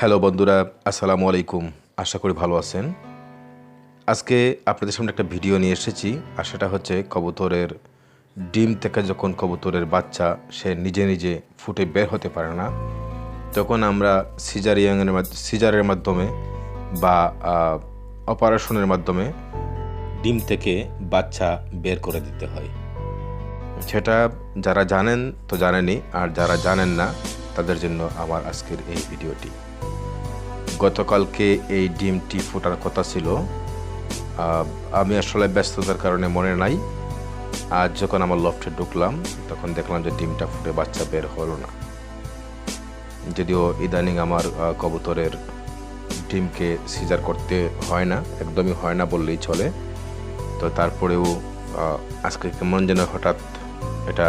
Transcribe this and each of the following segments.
Hello বন্ধুরা, আসসালামু আলাইকুম। আশা করি ভালো আছেন। আজকে আপনাদের সামনে একটা ভিডিও নিয়ে এসেছি, আর সেটা হচ্ছে কবুতরের ডিম থেকে যখন কবুতরের বাচ্চা, সে নিজে নিজে ফুটে বের হতে পারে না, তখন আমরা সিজারিয়াংয়ের সিজারের মাধ্যমে বা অপারেশনের মাধ্যমে ডিম থেকে বাচ্চা বের করে দিতে হয়। সেটা যারা জানেন তো জানেনই, আর যারা জানেন না, তাদের জন্য আমার আজকের এই ভিডিওটি। গতকালকে এই ডিমটি ফোটার কথা ছিল। আমি আসলে ব্যস্ততার কারণে মনে নাই। আজ যখন আমার লফটে ঢুকলাম, তখন দেখলাম যে ডিমটা ফুটে বাচ্চা বের হলো না। যদিও ইদানিং আমার কবুতরের ডিমকে সিজার করতে হয় না, একদমই হয় না বললেই চলে। তো তারপরেও আজকে কেমন যেন হঠাৎ এটা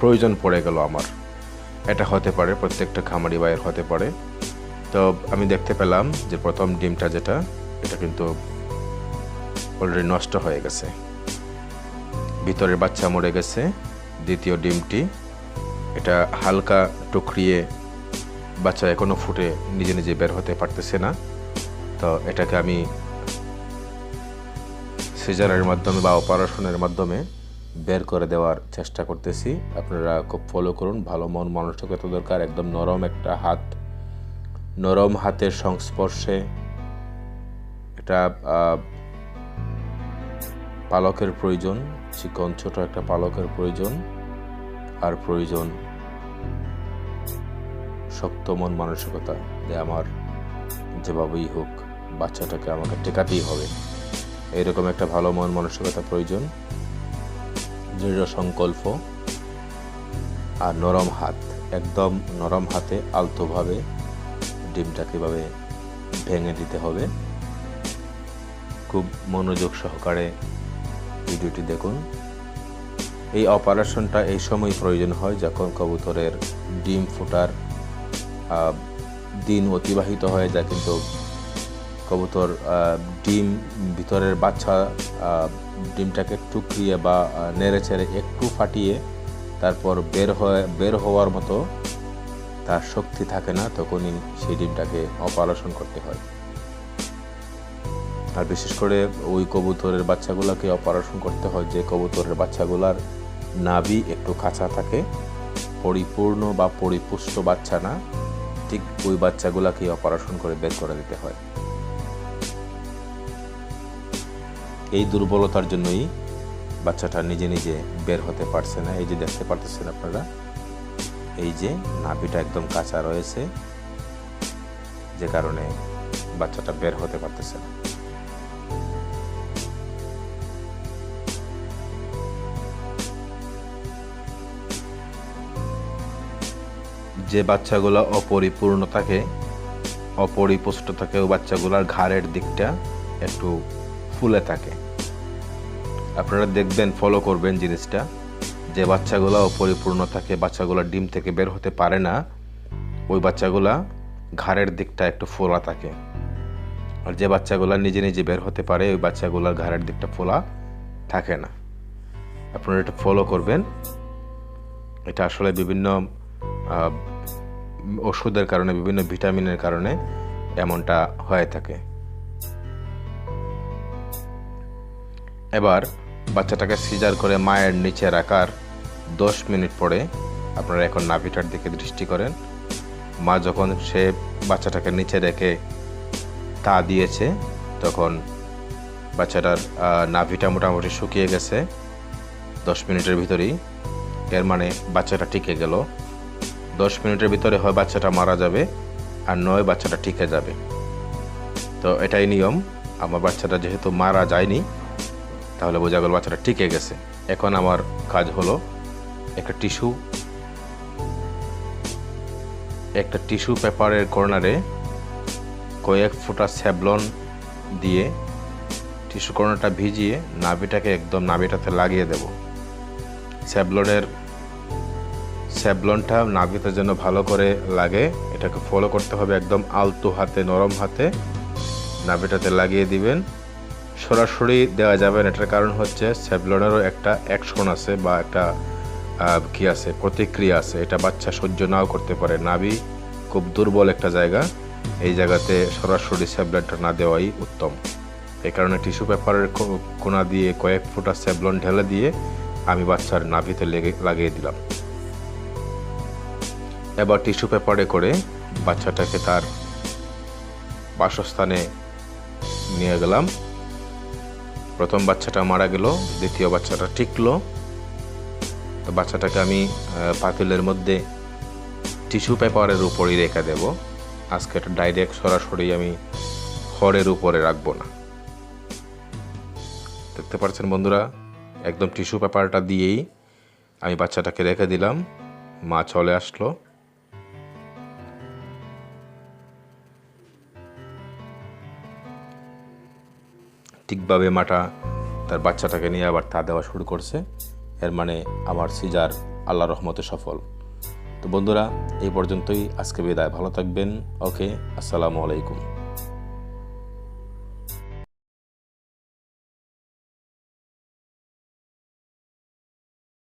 প্রয়োজন পড়ে গেল আমার। এটা হতে পারে, প্রত্যেকটা খামারি বাইয়ের হতে পারে। তো আমি দেখতে পেলাম যে প্রথম ডিমটা যেটা, এটা কিন্তু অলরেডি নষ্ট হয়ে গেছে। ভিতরের বাচ্চা মরে গেছে, দ্বিতীয় ডিমটি, এটা হালকা টুকরিয়ে বাচ্চা এখনও ফুটে নিজে নিজে বের হতে পারতেছে না। তো এটাকে আমি সিজারের মাধ্যমে বা অপারেশনের মাধ্যমে বের করে দেওয়ার চেষ্টা করতেছি। আপনারা খুব ফলো করুন, ভালো মন, মানসিকতা দরকার, একদম নরম একটা হাত নরম হাতের সংস্পর্শে, এটা পালকের প্রয়োজন, চিকন ছোট একটা পালকের প্রয়োজন, আর প্রয়োজন শক্ত মন মানসিকতা, যে আমার যেভাবেই হোক বাচ্চাটাকে আমাকে টেকাতেই হবে। এইরকম একটা ভালো মন মানসিকতা প্রয়োজন, দৃঢ় সংকল্প, আর নরম হাত, একদম নরম হাতে আলতোভাবে ডিমটাকে এভাবে ভেঙে দিতে হবে। খুব মনোযোগ সহকারে ভিডিওটি দেখুন। এই অপারেশনটা এই সময় প্রয়োজন হয় যখন কবুতরের ডিম ফোটার দিন অতিবাহিত হয়ে যায় কিন্তু কবুতর ডিম ভিতরের বাচ্চা ডিমটাকে টুকরিয়ে বা নেড়ে চেড়ে একটু ফাটিয়ে তারপর বের হয়ে, বের হওয়ার মতো তার শক্তি থাকে না, তখনই সেই ডিমটাকে অপারেশন করতে হয়। আর বিশেষ করে ওই কবুতরের বাচ্চাগুলোকে অপারেশন করতে হয়, যে কবুতরের বাচ্চাগুলার নাভি একটু কাঁচা থাকে, পরিপূর্ণ বা পরিপুষ্ট বাচ্চা না, ঠিক ওই বাচ্চাগুলাকে অপারেশন করে বের করে দিতে হয়। এই দুর্বলতার জন্যই বাচ্চাটা নিজে নিজে বের হতে পারছে না। এই যে দেখতে পারতেছেন আপনারা এই যে নাভিটা একদম কাঁচা রয়েছে, যে কারণে বাচ্চাটা বের হতে পারতেছে না। যে বাচ্চাগুলো অপরিপূর্ণ থাকে, অপরিপুষ্ট থাকে ওই বাচ্চাগুলোর ঘাড়ের দিকটা একটু ফুলে থাকে। আপনারা দেখবেন ফলো করবেন জিনিসটা। যে বাচ্চাগুলো অপরিপূর্ণ থাকে, বাচ্চাগুলো ডিম থেকে বের হতে পারে না, ওই বাচ্চাগুলা ঘাড়ের দিকটা একটু ফোলা থাকে। আর যে বাচ্চাগুলো নিজে নিজে বের হতে পারে, ওই বাচ্চাগুলোর ঘাড়ের দিকটা ফোলা থাকে না। আপনারা এটা ফলো করবেন। এটা আসলে বিভিন্ন ওষুধের কারণে, বিভিন্ন ভিটামিনের কারণে এমনটা হয়ে থাকে। এবার বাচ্চাটাকে সিজার করে মায়ের নিচে রাখার দশ মিনিট পরে আপনারা এখন নাভিটার দিকে দৃষ্টি করেন। মা যখন সে বাচ্চাটাকে নিচে রেখে তা দিয়েছে, তখন বাচ্চাটার নাভিটা মোটামুটি শুকিয়ে গেছে। দশ মিনিটের ভিতরেই, এর মানে বাচ্চাটা টিকে গেল। দশ মিনিটের ভিতরে হয় বাচ্চাটা মারা যাবে আর নয় বাচ্চাটা টিকে যাবে। তো এটাই নিয়ম। আমার বাচ্চাটা যেহেতু মারা যায়নি তাহলে বোঝা গেল বাচ্চাটা টিকে গেছে। এখন আমার কাজ হলো একটা টিস্যু একটা টিস্যু পেপারের কর্নারে কয়েক ফোঁটা স্যাবলন দিয়ে টিস্যু কর্নারটা ভিজিয়ে নাভিটাকে একদম নাভিটাতে লাগিয়ে দেব। স্যাবলনের, স্যাবলনটা নাভিতে যেন ভালো করে লাগে, এটাকে ফলো করতে হবে একদম আলতো হাতে, নরম হাতে। নাভিটাতে লাগিয়ে দিবেন। সরাসরি দেওয়া যাবে না। এটার কারণ হচ্ছে স্যাভলনেরও একটা অ্যাকশন আছে বা একটা কি আছে, প্রতিক্রিয়া আছে। এটা বাচ্চা সহ্য নাও করতে পারে। নাভি খুব দুর্বল একটা জায়গা। এই জায়গাতে সরাসরি স্যাভলনটা না দেওয়াই উত্তম। এই কারণে টিস্যু পেপারের কোনা দিয়ে কয়েক ফোঁটা স্যাভলন ঢেলে দিয়ে আমি বাচ্চার নাভিতে লেগে, লাগিয়ে দিলাম। এবার টিস্যু পেপারে করে বাচ্চাটাকে তার বাসস্থানে নিয়ে গেলাম। প্রথম বাচ্চাটা মারা গেল, দ্বিতীয় বাচ্চাটা টিকলো। তো বাচ্চাটাকে আমি পাতিলের মধ্যে টিস্যু পেপারের উপরেই রেখে দেব। আজকে এটা ডাইরেক্ট সরাসরি আমি খড়ের উপরে রাখব না। দেখতে পাচ্ছেন বন্ধুরা, একদম টিস্যু পেপারটা দিয়েই আমি বাচ্চাটাকে রেখে দিলাম। মা চলে আসলো। ঠিকভাবে মাটা তার বাচ্চাটাকে নিয়ে আবার তা দেওয়া শুরু করছে। এর মানে আমার সিজার আল্লাহ রহমতে সফল। তো বন্ধুরা, এই পর্যন্তই। আজকে বিদায়। ভালো থাকবেন। ওকে, আসসালামু আলাইকুম।